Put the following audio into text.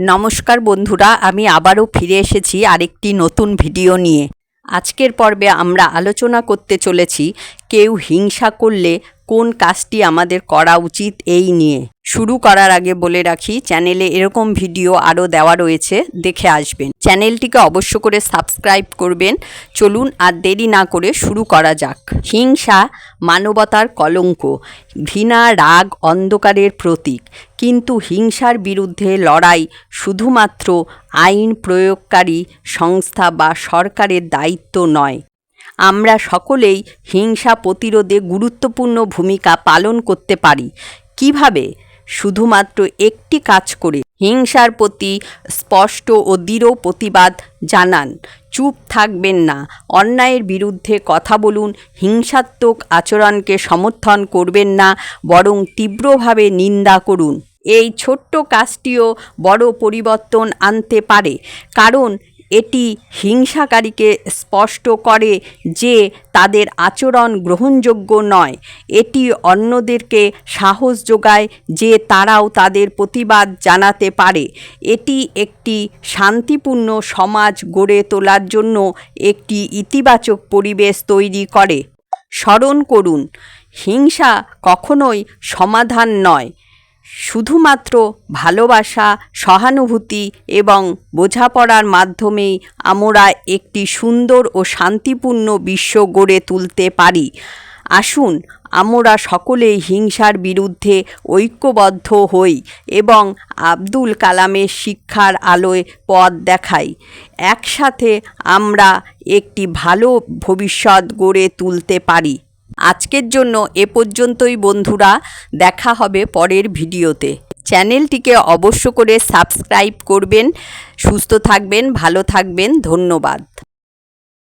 নমস্কার বন্ধুরা, আমি আবারও ফিরে এসেছি আরেকটি নতুন ভিডিও নিয়ে। আজকের পর্বে আমরা আলোচনা করতে চলেছি, কেউ হিংসা করলে কোন কাজটি আমাদের করা উচিত এই নিয়ে। শুরু করার আগে বলে রাখি, চ্যানেলে এরকম ভিডিও আরও দেওয়া রয়েছে, দেখে আসবেন। চ্যানেলটিকে অবশ্য করে সাবস্ক্রাইব করবেন। চলুন আর দেরি না করে শুরু করা যাক। হিংসা, মানবতার কলঙ্ক, ঘৃণা, রাগ, অন্ধকারের প্রতীক। কিন্তু হিংসার বিরুদ্ধে লড়াই শুধুমাত্র আইন প্রয়োগকারী সংস্থা বা সরকারের দায়িত্ব নয়। আমরা সকলেই হিংসা প্রতিরোধে গুরুত্বপূর্ণ ভূমিকা পালন করতে পারি। কীভাবে? শুধুমাত্র একটি কাজ করে হিংসার প্রতি স্পষ্ট ও দৃঢ় প্রতিবাদ জানান। চুপ থাকবেন না। অন্যায়ের বিরুদ্ধে কথা বলুন। হিংসাত্মক আচরণকে সমর্থন করবেন না। বরং তীব্রভাবে নিন্দা করুন। এই ছোট্ট কাজটিও বড় পরিবর্তন আনতে পারে। কারণ এটি হিংসাকারীকে স্পষ্ট করে যে তাদের আচরণ গ্রহণযোগ্য নয়। এটি অন্যদেরকে সাহস যোগায় যে তারাও তাদের প্রতিবাদ জানাতে পারে। এটি একটি শান্তিপূর্ণ সমাজ গড়ে তোলার জন্য একটি ইতিবাচক পরিবেশ তৈরি করে। স্মরণ করুন, হিংসা কখনোই সমাধান নয়। শুধুমাত্র ভালোবাসা, সহানুভূতি এবং বোঝাপড়ার মাধ্যমেই আমরা একটি সুন্দর ও শান্তিপূর্ণ বিশ্ব গড়ে তুলতে পারি। আসুন, আমরা সকলেই হিংসার বিরুদ্ধে ঐক্যবদ্ধ হই এবং আব্দুল কালামের শিক্ষার আলোয় পথ দেখাই। একসাথে আমরা একটি ভালো ভবিষ্যৎ গড়ে তুলতে পারি। আজকের জন্য এ পর্যন্তই বন্ধুরা, দেখা হবে পরের ভিডিওতে। চ্যানেলটিকে অবশ্য করে সাবস্ক্রাইব করবেন, সুস্থ থাকবেন, ভালো থাকবেন, ধন্যবাদ।